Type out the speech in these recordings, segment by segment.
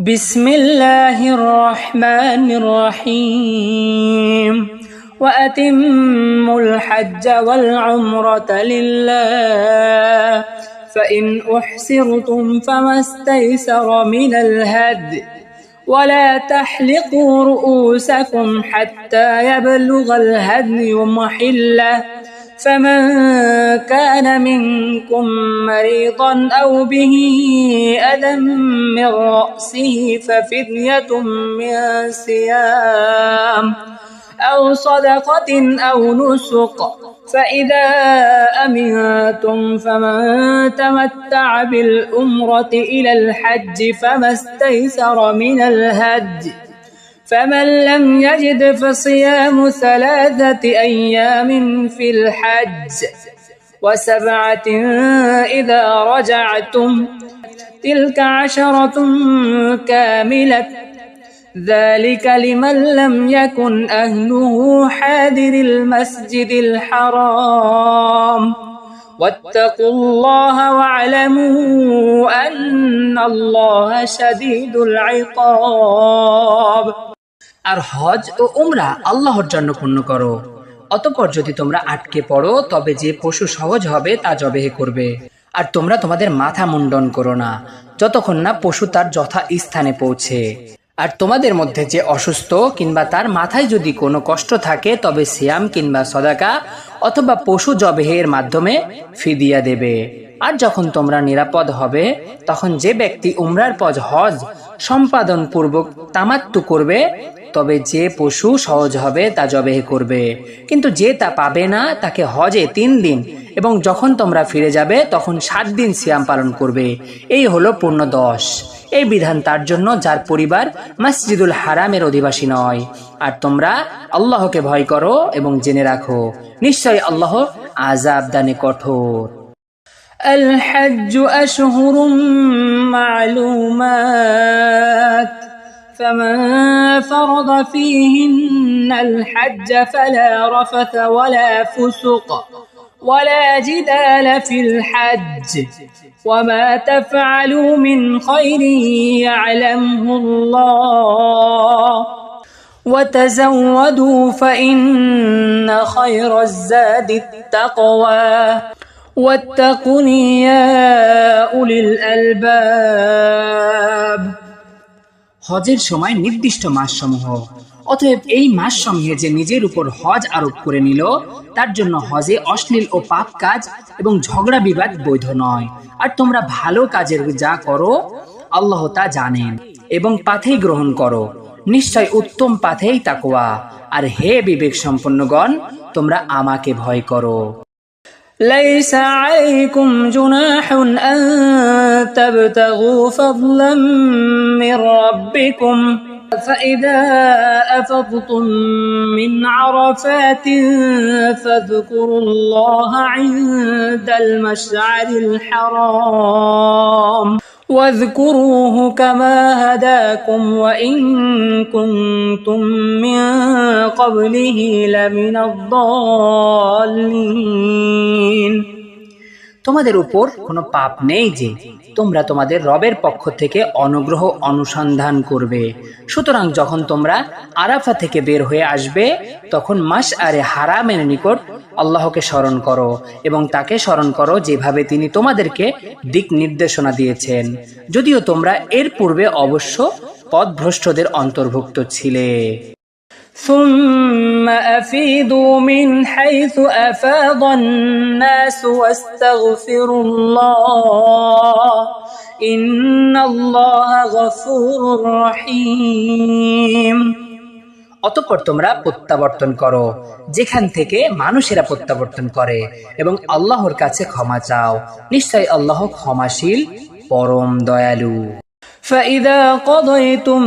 بسم الله الرحمن الرحيم. وأتموا الحج والعمرة لله. فإن أحسرتم فما استيسر من الهدي. ولا تحلقوا رؤوسكم حتى يبلغ الهدي محلة. فمن كان منكم مريضا أو به أذى من رأسه ففدية من صيام أو صدقة أو نسق فإذا أمنتم فمن تمتع بالأمرة إلى الحج فما استيسر من الهدي فمن لم يجد فصيام ثلاثة أيام في الحج وسبعة إذا رجعتم تلك عشرة كاملة. ذلك لمن لم يكن أهله حاضر المسجد الحرام. واتقوا الله واعلموا أن الله شديد العقاب. আর হজ ও উমরা আল্লাহর জন্য পূর্ণ করো। অতপর যদি তোমরা আটকে পড়ো, তবে যে পশু সহজ হবে তা জবেহ করবে। আর তোমরা তোমাদের মাথা মুন্ডন করো না, যতক্ষণ না পশু তার যথা স্থানে পৌঁছে। আর তোমাদের মধ্যে যে অসুস্থ কিংবা তার মাথায় যদি কোনো কষ্ট থাকে, তবে সিয়াম কিংবা সদাকা অথবা পশু জবেহের মাধ্যমে ফিদিয়া দেবে। আর যখন তোমরা নিরাপদ হবে, তখন যে ব্যক্তি উমরার পজ হজ সম্পাদন পূর্বক তামাত্তু করবে, তবে যে পশু সহজ হবে তা জবেহ করবে। কিন্তু যে তা পাবে না, তাকে হজে তিন দিন, এবং যখন তোমরা ফিরে যাবে, তখন সাত দিন সিয়াম পালন করবে। এই হলো পূর্ণ দশ। এই বিধান তার জন্য, যার পরিবার মসজিদুল হারামের অধিবাসী নয়। আর তোমরা আল্লাহকে ভয় করো এবং জেনে রাখো নিশ্চয় আল্লাহ আজাব দানে কঠোর। الحج أشهر معلومات فمن فرض فيهن الحج فلا رفث ولا فسق ولا جدال في الحج. وما تفعلوا من خير يعلمه الله. وتزودوا فإن خير الزاد التقوى. واتقون يا أولي الألباب হজের সময় নির্দিষ্ট মাসসমূহ অতএব এই মাসসমূহে যে নিজের উপর হজ আরোপ করে নিল তার জন্য হজে অশ্লীল ও পাপ কাজ এবং ঝগড়া বিবাদ বৈধ নয় আর তোমরা ভালো কাজের যা করো আল্লাহ তা জানেন এবং পাথেই গ্রহণ করো নিশ্চয় উত্তম পাথেই তাকোয়া আর হে বিবেক সম্পন্নগণ তোমরা আমাকে ভয় করো ليس عليكم جناح أن تبتغوا فضلا من ربكم. فإذا أفضتم من عرفات فاذكروا الله عند المشعر الحرام. واذكروه كما هداكم وإن كنتم من قبله لمن الضالين. তোমাদের উপর কোনো পাপ নেই যে, তোমরা তোমাদের রবের পক্ষ থেকে অনুগ্রহ অনুসন্ধান করবে। সুতরাং যখন তোমরা আরাফা থেকে বের হয়ে আসবে, তখন মাস আরে হারামের নিকট আল্লাহকে স্মরণ করো এবং তাকে স্মরণ করো যেভাবে তিনি তোমাদেরকে দিক নির্দেশনা দিয়েছেন। যদিও তোমরা এর পূর্বে অবশ্য পথভ্রষ্টদের অন্তর্ভুক্ত ছিলে। ثم أفيدوا من حيث أفاض الناس واستغفروا الله إن الله غفور رحيم অতঃপর তোমরা প্রত্যাবর্তন করো যেখান থেকে মানুষেরা প্রত্যাবর্তন করে এবং আল্লাহর কাছে ক্ষমা চাও নিশ্চয় আল্লাহ ক্ষমাশীল পরম দয়ালু فإذا قضيتم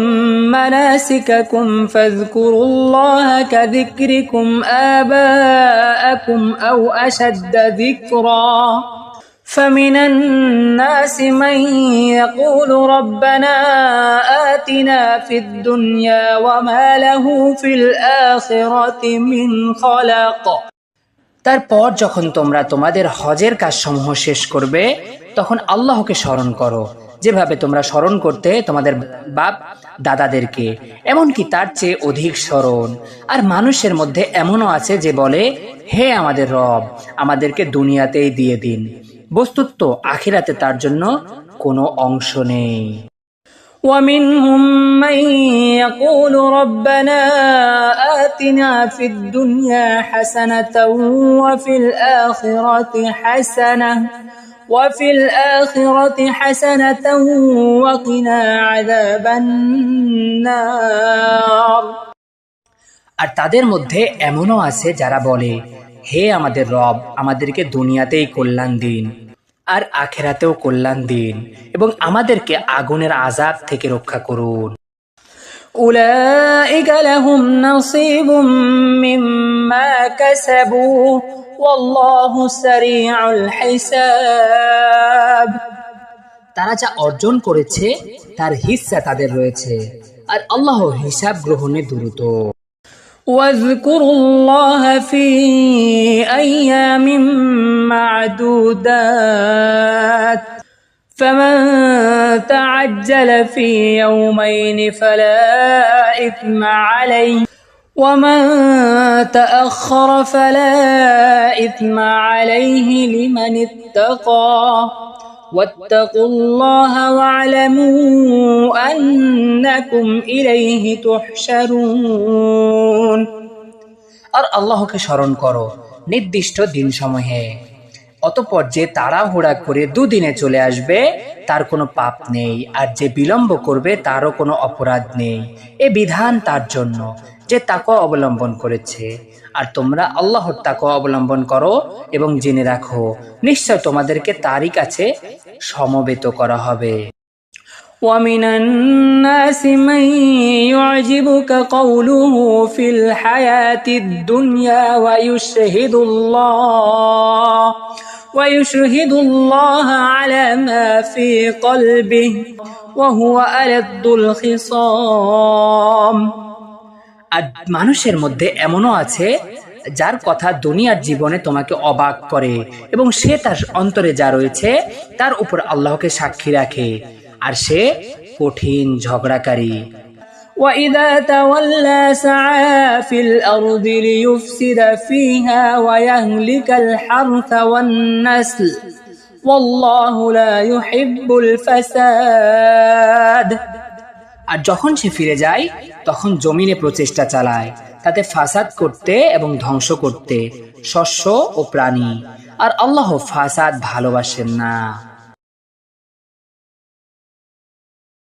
مناسككم فاذكروا الله كذكركم آباءكم أو أشد ذكرا فمن الناس من يقول ربنا آتنا في الدنيا وما له في الآخرة من خلق তারপর যখন তোমরা তোমাদের হজের কাজসমূহ শেষ করবে তখন আল্লাহকে স্মরণ করো যেভাবে তোমরা স্মরণ করতে তোমাদের বাপ দাদাদেরকে এমনকি তার চেয়ে অধিক স্মরণ আর মানুষের মধ্যে এমনও আছে যে বলে হে আমাদের রব আমাদেরকে দুনিয়াতেই দিয়ে দিন বস্তুত তো আখিরাতে তার জন্য কোনো অংশ নেই ومنهم من يقول ربنا آتنا في الدنيا حسنة وفي الآخرة حسنة وفي الآخرة حسنة وقنا عذاب النار আর তাদের মধ্যে এমনও আছে যারা বলে হে আমাদের রব আমাদেরকে দুনিয়াতেই কল্যাণ দিন আর আখেরাতেও কল্যাণ দিন এবং আমাদেরকে আগুনের আজাব থেকে রক্ষা করুন أولئك لهم نصيب مما كسبوا والله سريع الحساب তারা যা অর্জন করেছে তার হিস্সা তাদের রয়েছে আর আল্লাহ হিসাব গ্রহণে দ্রুত واذكروا الله في أيام معدودات فمن تعجل في يومين فلا إثم عليه ومن تأخر فلا إثم عليه لمن اتقى واتقوا الله واعلموا أنكم إليه تحشرون আর আল্লাহকে স্মরণ করো নির্দিষ্ট দিন সমূহে অতপর যে তাড়াহুড়া করে দুদিনে চলে আসবে তার কোনো পাপ নেই আর যে বিলম্ব করবে তারও কোনো অপরাধ নেই এ বিধান তার জন্য যে তাকে অবলম্বন করেছে আর তোমরা আল্লাহর তাকে অবলম্বন করো এবং জেনে রাখো নিশ্চয় তোমাদেরকে তারই কাছে সমবেত করা হবে ومن الناس من يعجبك قوله في الحياة الدنيا ويشهد الله ويشهد الله على ما في قلبه وهو ألد الخصام আর মানুষের মধ্যে এমনও আছে যার কথা দুনিয়ার জীবনে তোমাকে অবাক করে এবং সে তার অন্তরে যা রয়েছে তার উপর আল্লাহকে সাক্ষী রাখে আর সে কঠিন ঝগড়াকারী وإذا تولى سعى في الأرض ليفسد فيها ويهلك الحرث والنسل والله لا يحب الفساد আর যখন সে ফিরে যায় তখন জমিনে প্রচেষ্টা চালায় তাতে ফাসাদ করতে এবং ধ্বংস করতে শস্য ও প্রাণী আর আল্লাহ ফাসাদ ভালোবাসেন না